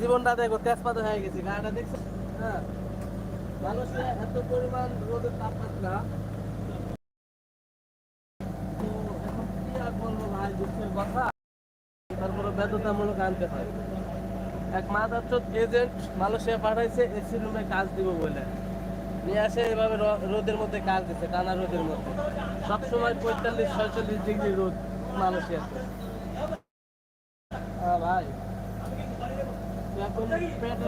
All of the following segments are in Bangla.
জীবনটা দেখো তেজপাত হয়ে গেছে গাড়িটা দেখছ হ্যাঁ। মানুষের এত পরিমাণ রোদের তাপমাত্রা। বাধ্যতামূলক আনতে এক পাঠাইছে এসি কাজ বলে। নিয়ে আসে এভাবে রোদের মধ্যে কাজ দিচ্ছে টানা রোদের মধ্যে। সবসময় পঁয়তাল্লিশ, ছয়চল্লিশ ডিগ্রি রোদ মালয়েশিয়াতে হ্যাঁ ভাই এখন পেটে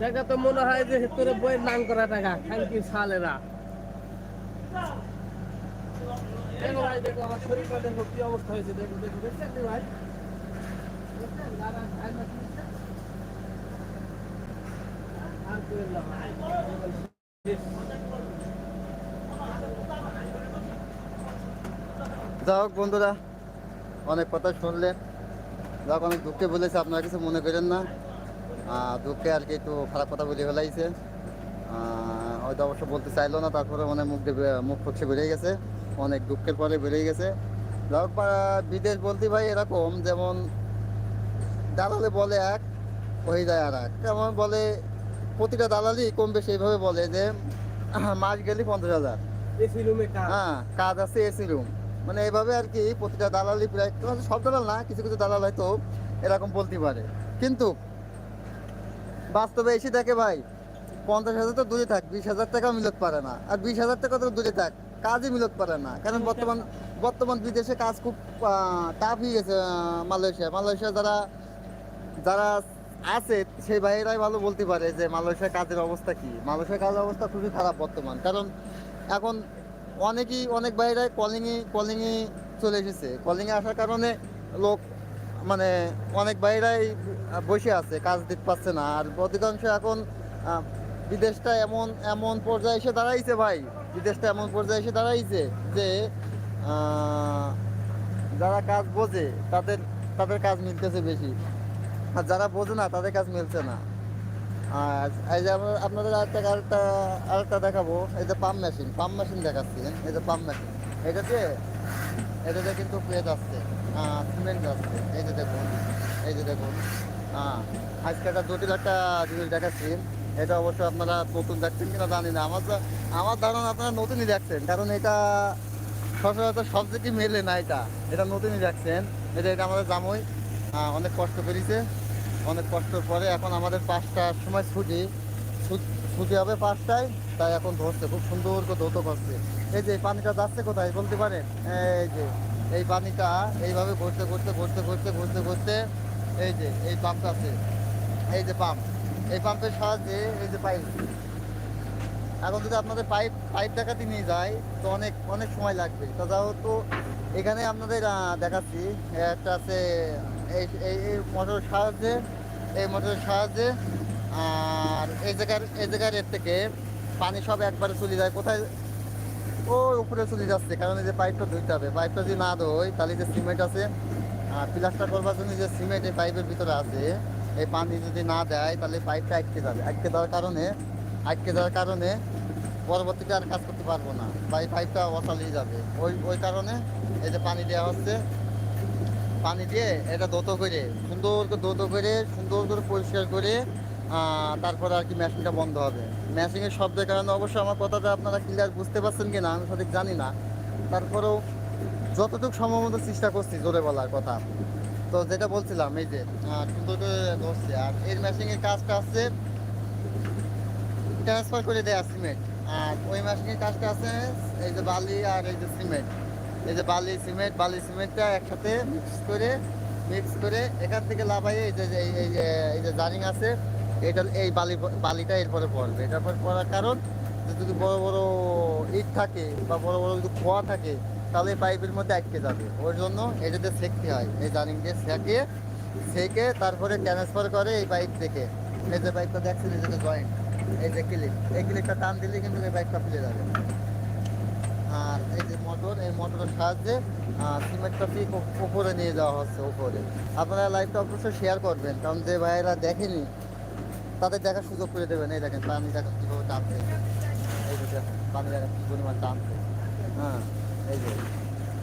টাকা তো মনে হয় যে তোর বইয়ের নাম করা টাকা খাঙ্কির ছালেরা দেখো ভাই দেখো আমার শরীরটা দেখো কি অবস্থা হয়েছে দেখো দেখো দেখছেন ভাই দেখছেন? দাদা, ভাই না কি দেখছেন? আর কইেন না ভাই। যাই হোক বন্ধুরা অনেক কথা শুনলেন যাক অনেক দুঃখে বলেছে আপনারা কিছু মনে করেন না দুঃখে আর কি একটু খারাপ কথা বলে ফেলাইছে। হয়তো অবশ্য বলতে চাইলো না তারপরে মানে মুখ মুখ ফুটছে বেরিয়ে গেছে। অনেক দুঃখের পরে বেরিয়ে গেছে। যাই বিদেশ বলতে ভাই এরকম যেমন দালালে বলে এক হয়ে যায় আর এক। যেমন বলে প্রতিটা দালালি কম বেশি এইভাবে বলে যে মাস গেলি পঞ্চাশ হাজার। হ্যাঁ কাজ আছে এসি রুম মানে এইভাবে আর কি প্রতিটা দালালি প্রায় সব দালাল না কিছু কিছু দালাল হয়তো এরকম বলতে পারে। কিন্তু বাস্তবে এসে দেখে ভাই পঞ্চাশ হাজার তো দূরে থাক বিশ হাজার টাকা মিলত পারে না। আর বিশ হাজার টাকা তো দূরে থাক কাজই মিলত পারে না। কারণ বর্তমান বর্তমান বিদেশে কাজ খুব টাফ হয়ে গেছে মালয়েশিয়া। মালয়েশিয়া যারা যারা আছে সেই ভাইয়েরাই ভালো বলতে পারে যে মালয়েশিয়ার কাজের অবস্থা কি। মালয়েশিয়ার কাজের অবস্থা খুবই খারাপ বর্তমান। কারণ এখন অনেকেই অনেক বাইরাই কলিংয়ে কলিংয়ে চলে এসেছে। কলিংয়ে আসার কারণে লোক মানে অনেক বাইরাই বসে আছে, কাজ দিতে পারছে না। আর অধিকাংশ এখন বিদেশটা এমন এমন পর্যায়ে এসে দাঁড়াইছে ভাই, বিদেশটা এমন পর্যায়ে এসে দাঁড়াইছে যে যারা কাজ বোঝে, তাদের তাদের কাজ মিলতেছে বেশি। আর যারা বোঝে না, তাদের কাজ মিলছে না। আর এই যে আমরা, আপনাদের আরেকটা আরেকটা আরেকটা দেখাবো, এই যে পাম্প মেশিন পাম্প মেশিন দেখাচ্ছি, এই যে পাম্প মেশিন এটাতে এটাতে কিন্তু প্লেট আসছে সিমেন্ট আসছে এই যে দেখুন, এই যে দেখুন। হ্যাঁ আজকে একটা জটিল একটা জিনিস দেখাচ্ছি। এটা অবশ্য আপনারা নতুন দেখছেন কিনা জানি না। আমার আমার ধারণা আপনারা নতুনই দেখছেন। কারণ এটা সচরাচর সব জায়গায় মেলে না এটা। এটা নতুনই দেখছেন। এটা এটা আমাদের জামই। অনেক কষ্ট করেছে অনেক কষ্টর পরে এখন আমাদের পাঁচটার সময় ছুটি। ছুট- হবে পাঁচটায়। তাই এখন ধরছে। খুব সুন্দর করে ধরতে পারছে এই যে পানিটা যাচ্ছে কোথায়? বলতে পারেন। এই যে, এই পানিটা এইভাবে ঘুরতে ঘুরতে ঘুরতে ঘুরতে ঘুরতে ঘুরতে এই যে, এই পাম্প আছে। এই যে পাম্প এই পাম্পের সাহায্যে এই যে পাইপ এখন যদি আপনাদের পাইপ পাইপ দেখাতে নিয়ে যায় তো অনেক অনেক সময় লাগবে। তা তো এখানে আপনাদের দেখাচ্ছি, একটা আছে, এই এই মোটরের সাহায্যে, এই মোটরের সাহায্যে, আর এই জায়গার এই জায়গার এর থেকে পানি সব একবারে চলে যায়। কোথায় ও উপরে চলে যাচ্ছে, কারণ এই যে পাইপটা ধুইতে হবে। পাইপটা যদি না ধোয় তাহলে যে সিমেন্ট আছে, আর প্লাস্টার করবার জন্য যে সিমেন্ট এই পাইপের ভিতরে আছে, এই পানি যদি না দেয়, তাহলে পাইপটা আটকে যাবে। আটকে দেওয়ার কারণে, আটকে যাওয়ার কারণে পরবর্তীতে আর কাজ করতে পারব না, বা এই পাইপটা অচালিয়ে যাবে। ওই ওই কারণে এই যে পানি দেওয়া হচ্ছে, পানি দিয়ে এটা দোতো করে, সুন্দর করে দোতো করে, সুন্দর করে পরিষ্কার করে তারপরে আর কি মেশিনটা বন্ধ হবে। মেশিনের শব্দের কারণে অবশ্যই আমার কথাটা আপনারা ক্লিয়ার বুঝতে পারছেন কি না আমি সঠিক জানি না। তারপরেও যতটুকু সম্ভব মতো চেষ্টা করছি, জোরে বলার কথা। তো যেটা বলছিলাম, এই যে সুন্দর করে ধরছে, আর এর মেশিনের কাজটা আছে ট্রান্সফার করে দেয়া সিমেন্ট আর ওই মেশিনের কাজটা আছে এই যে বালি আর এই যে সিমেন্ট এই যে বালি সিমেন্ট বালি সিমেন্টটা একসাথে মিক্স করে মিক্স করে এখান থেকে লাভাই এই যে, এই এই যে- এই যে জারিং আছে এটা এই বালি বালিটা এরপরে পড়বে। এটার পর পড়ার কারণ যদি বড় বড় ইট থাকে বা বড় বড় যদি খোয়া থাকে, তাহলে পাইপের মধ্যে আটকে যাবে। ওর জন্য এটাতে সেকতে হয়, এই জারিং দিয়ে সেকে সেকে তারপরে ট্রান্সফার করে এই পাইপ থেকে। এই যে পাইপটা দেখছেন, এই যে জয়েন্ট এই যে ক্লিপ এই ক্লিপটা টান দিলে কিন্তু এই বাইকটা খুলে যাবে। আর এই যে মোটর এই মোটরের সাহায্যে সিমেন্টটা ঠিক উপরে নিয়ে যাওয়া হচ্ছে, উপরে। আপনারা লাইভটা অবশ্যই শেয়ার করবেন, কারণ যে ভাইয়েরা দেখেনি তাদের দেখার সুযোগ করে দেবেন। এই দেখেন, পানি দেখেন কীভাবে টানছে। এই যে পানি দেখেন কী পরিমাণ টানছে। হ্যাঁ এই যে,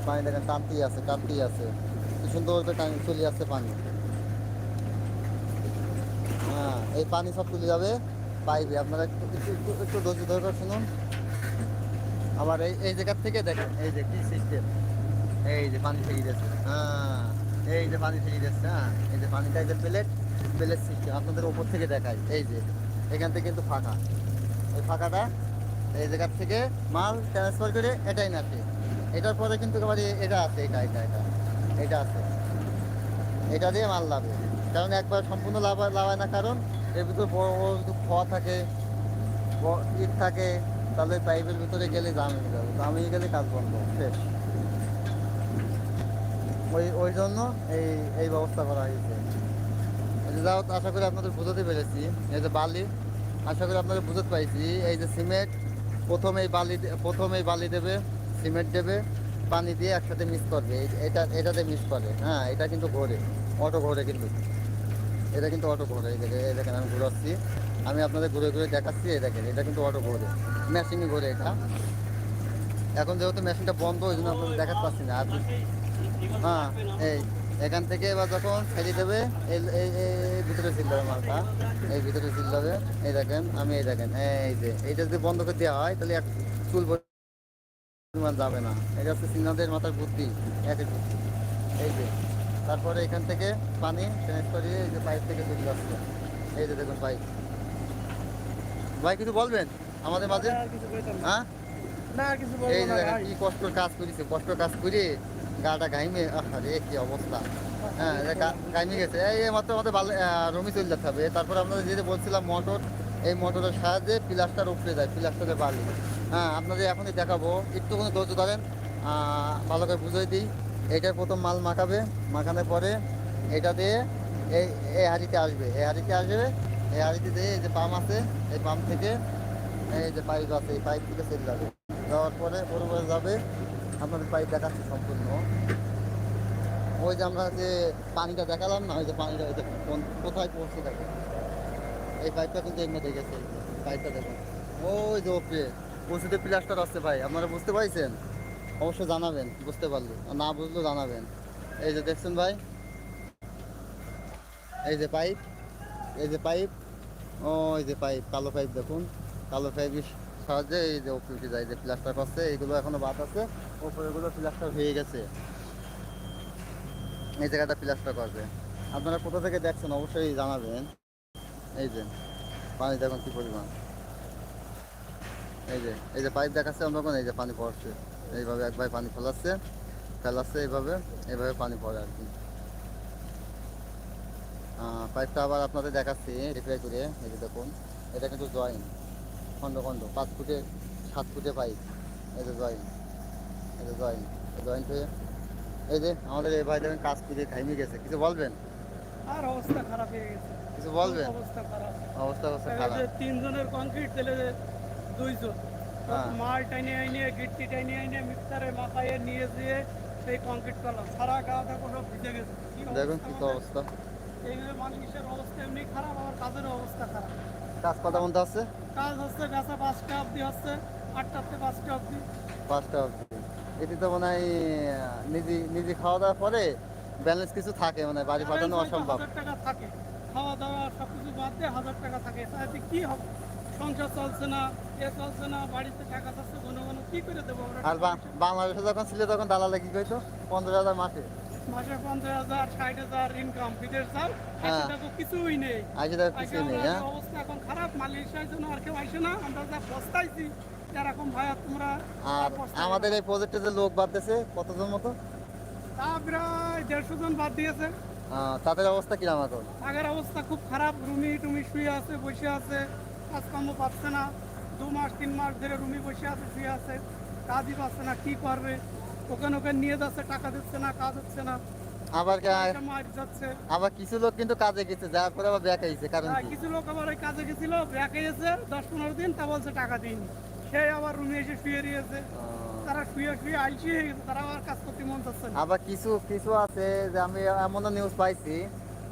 পানি দেখেন টানতেই আছে টানতেই আছে। কি সুন্দর করে চলে আসছে পানি। হ্যাঁ এই পানি সব তুলে যাবে পাইবে আপনারা একটু একটু একটু ধৈর্য ধরে শুনুন আবার এই এই জায়গার থেকে দেখেন, এই যে কি সিস্টেম এই যে পানি থেকে যাচ্ছে হ্যাঁ। এই যে পানি থেকে যাচ্ছে হ্যাঁ? এই যে পানিটা এই যে প্লেট প্লেট সিস্টেম আপনাদের উপর থেকে দেখাই। এই যে, এখান থেকে কিন্তু ফাঁকা। এই ফাঁকাটা এই জায়গার থেকে মাল ট্রান্সফার করে এটাই নাচে এটার পরে কিন্তু আবার এটা আছে, এটা এটা এটা এটা আছে। এটা দিয়ে মাল লাভে কারণ একবার সম্পূর্ণ লাভ লাভায় না। কারণ এর ভিতরে বড় বড় যদি খোয়া থাকে ইট থাকে, তাহলে পাইপের ভিতরে গেলে জাম হয়ে যাবে। হয়ে গেলে কাজ বন্ধ শেষ ওই ওই জন্য এই এই ব্যবস্থা করা হয়েছে। যাও, আশা করি আপনাদের বুঝতে পেরেছি। এই যে বালি, আশা করি আপনাদের বুঝতে পাইছি। এই যে সিমেন্ট, প্রথমে এই বালি দে- প্রথমে এই বালি দেবে, সিমেন্ট দেবে, পানি দিয়ে একসাথে মিক্স করবে। এটা এটাতে মিক্স করে। হ্যাঁ এটা কিন্তু ঘোরে, অটো ঘোরে কিন্তু। এটা কিন্তু অটো ঘোরে। এই দেখে দেখেন, আমি ঘুরাচ্ছি। আমি আপনাদের ঘুরে ঘুরে দেখাচ্ছি, এই দেখেন, এটা কিন্তু অটো ঘোরে। মেশিনই ঘোরে এটা। এখন যেহেতু মেশিনটা বন্ধ, ওই জন্য আপনাদের দেখাতে পাচ্ছি না। আর হ্যাঁ এই এখান থেকে এবার যখন ছেড়ে দেবে এই ভিতরে সিল দেবে মালটা এই ভিতরে সিল দেবে এই দেখেন আমি এই দেখেন এই যে এইটা যদি বন্ধ করে দেওয়া হয় তাহলে এক চুল পরিমাণ যাবে না। এটা হচ্ছে সিগনালদের মাথার বুদ্ধি একের বুদ্ধি। এই যে তারপরে এখান থেকে পানি করিয়ে এই যে পাইপ থেকে চলে যাচ্ছে। এই যে দেখুন পাইপ। ভাই কিছু বলবেন? আমাদের মাঝে। হ্যাঁ? এই যে দেখেন কি কষ্ট কাজ করেছে কষ্ট কাজ করে গাটা ঘাইমে আরে কি অবস্থা? হ্যাঁ এটা গা- ঘাইমে গেছে। এই মাত্র আমাদের রমি চলে যেতে হবে। তারপর আপনাদের যেটা বলছিলাম, মোটর, এই মোটরের সাহায্যে প্লাস্টার উপরে যায় প্লাস্টারে বালি। হ্যাঁ আপনাদের এখনই দেখাবো। একটু কোনো ধৈর্য ধরেন। ভালো করে বুঝিয়ে দিই। এইটার প্রথম মাল মাখাবে। মাখানোর পরে এটা দিয়ে এই এই হাড়িতে আসবে। এই হাঁড়িতে আসবে। এই হাঁড়িতে দিয়ে এই যে পাম্প আছে, এই পাম্প থেকে এই যে পাইপ আছে, এই পাইপ থেকে সেল যাবে। যাওয়ার পরে উপরে যাবে। আপনাদের পাইপ দেখাচ্ছি সম্পূর্ণ। ওই যে আমরা যে পানিটা দেখালাম না ওই যে পানিটা ওই কোন- কোথায় পৌঁছে দেখেন। এই পাইপটা কিন্তু এমনি যে, পাইপটা দেখুন। ওই যে ওপরে পৌঁছতে প্লাস্টার আসছে ভাই আপনারা বুঝতে পারছেন? অবশ্যই জানাবেন বুঝতে পারলে। না বুঝলেও জানাবেন। এই যে দেখছেন ভাই? এই যে পাইপ এই যে পাইপ ও ওই যে পাইপ কালো পাইপ দেখুন। কালো পাইপের সাহায্যে এই যে উঠে যায় যে প্লাস্টার করছে এইগুলো এখনও বাদ আছে। হয়ে গেছে। এই জায়গাটা প্লাস্টার করবে। আপনারা কোথা থেকে দেখছেন অবশ্যই জানাবেন। এই যে, পানি দেখুন কি পরিমাণ। এই যে এই যে পাইপ দেখাচ্ছে আমরা এই যে পানি পড়ছে। এইভাবে একবার পানি ফেলাচ্ছে ফেলাচ্ছে এইভাবে এইভাবে পানি পড়ে আর কি। পাইপটা আবার আপনাদের দেখাচ্ছি রিপ্লাই করে। এই যে দেখুন, এটা কিন্তু জয়েন খন্ড খন্ড, পাঁচ ফুটে, সাত ফুটে পাইপ। এই যে জয়েন জয়েন্ট হয়ে এই যে আমাদের এই ভাই দেখেন কাজ করে খাইমে গেছে কিছু বলবেন? আর অবস্থা খারাপ গেছে। কিছু বলবেন? অবস্থা খারাপ। অবস্থা অবস্থা খারাপ। তিনজনের কংক্রিট তেলে দুইজন। মাল টাইনে আইনে গিট্টি টাইনে আইনে মিক্সারে মাথায় নিয়ে যেয়ে সেই কংক্রিট করলাম। সারা গা থাকো সব ভিজে গেছে। দেখুন কি অবস্থা। মানুষের অবস্থা এমনি খারাপ আমার কাজেরও অবস্থা খারাপ। কাজ কথা বলতে আছে কাজ হচ্ছে বেচা পাঁচটা অবধি হচ্ছে আটটাতে পাঁচটা অবধি। পাঁচটা অবধি। এটি তো মনে হয় নিজে নিজে খাওয়া দাওয়ার পরে ব্যালেন্স কিছু থাকে মানে বাড়ি পাঠানো অসম্ভব। টাকা থাকে খাওয়া দাওয়া সব কিছু বাদ দিয়ে হাজার টাকা থাকে। তাতে কি হবে? সংসার চলছে না এ চলছে না বাড়িতে টাকা থাকছে ঘন ঘন কি করে দেবো আমরা? আর বাংলাদেশে যখন ছিল তখন দালালে কি কইতো পনেরো হাজার মাসে। মাসে পঞ্চাশ হাজার ষাট হাজার ইনকাম বিদেশ যাও হ্যাঁ। কিছুই নেই। হ্যাঁ। অবস্থা এখন খারাপ মালয়েশিয়ার জন্য আর কেউ আসে না আমরা যা পস্তাইছি এরকম ভাইয়া তোমরা? আর আমাদের এই প্রজেক্টে যে লোক কতজন মতো? তা প্রায় দেড়শো জন বাদ দিয়েছে। তাদের অবস্থা এখন? আগের অবস্থা খুব খারাপ রুমি টুমি শুয়ে আছে বসে আছে কাজকর্ম পাচ্ছে না। দু মাস তিন মাস ধরে রুমি বসে আছে শুয়ে আছে কাজই পাচ্ছে না কি করবে? ওখানে ওখানে নিয়ে যাচ্ছে টাকা দিচ্ছে না কাজ হচ্ছে না। আবার আবার কিছু লোক কিন্তু কাজে গেছে যাওয়ার পরে আবার ব্যাক আইছে কারণ কিছু লোক আবার ওই কাজে গেছিল ব্যাকে দশ পনেরো দিন তা বলছে টাকা দিন আবার রুমে এসে শুয়ে রয়েছে। তারা শুয়ে শুয়ে আইসি হয়ে গেছে তারা আবার কাজ করতে মন চাচ্ছে না। আবার কিছু কিছু আছে যে আমি এমন নিউজ পাইছি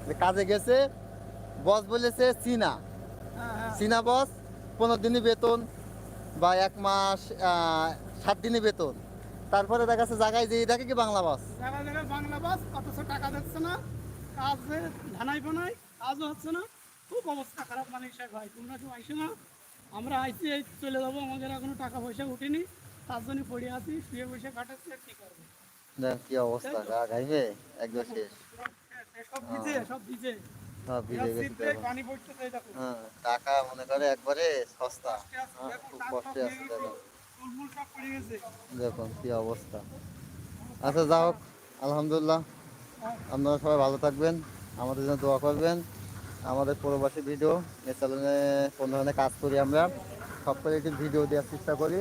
যে কাজে গেছে বস বলেছে চীনা চীনা বস পনেরো দিনই বেতন বা এক মাস সাত দিনই বেতন। তারপরে দেখা যাচ্ছে জায়গায় যেয়ে দেখে কি বাংলা বাস জায়গায় জায়গায় বাংলা বাস অথচ টাকা দিচ্ছে না কাজে ধানাই বানাই কাজও হচ্ছে না। খুব অবস্থা খারাপ মানে সাহেব ভাই তোমরা কেউ আইসো না। আমরা আইসি চলে যাব আমাদের এখনও টাকা পয়সা উঠেনি তার জন্য পড়ে আছি শুয়ে বসে কাটাচ্ছি আর কি করব? কি অবস্থা গা ঘাইবে? একদম শেষ। সব ভিজে সব ভিজে। সব ভিজে গেছে পানি পড়তেছে দেখো। হ্যাঁ টাকা মনে করে একবারে সস্তা। হ্যাঁ, খুব কষ্টে আছে দেখো। দেখুন কি অবস্থা। আচ্ছা হোক আলহামদুলিল্লাহ। আপনারা সবাই ভালো থাকবেন আমাদের জন্য দোয়া করবেন। আমাদের প্রবাসী ভিডিও এ চ্যানেলে কোন ধরনের কাজ করি আমরা। সব কোয়ালিটির ভিডিও দেওয়ার চেষ্টা করি।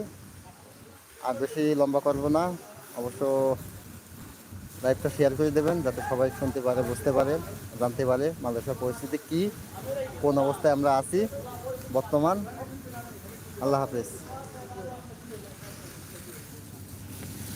আর বেশি লম্বা করব না। অবশ্য লাইভটা শেয়ার করে দেবেন, যাতে সবাই শুনতে পারে, বুঝতে পারে, জানতে পারে মালয়েশিয়ার পরিস্থিতি কি, কোন অবস্থায় আমরা আছি, বর্তমান। আল্লাহ হাফেজ।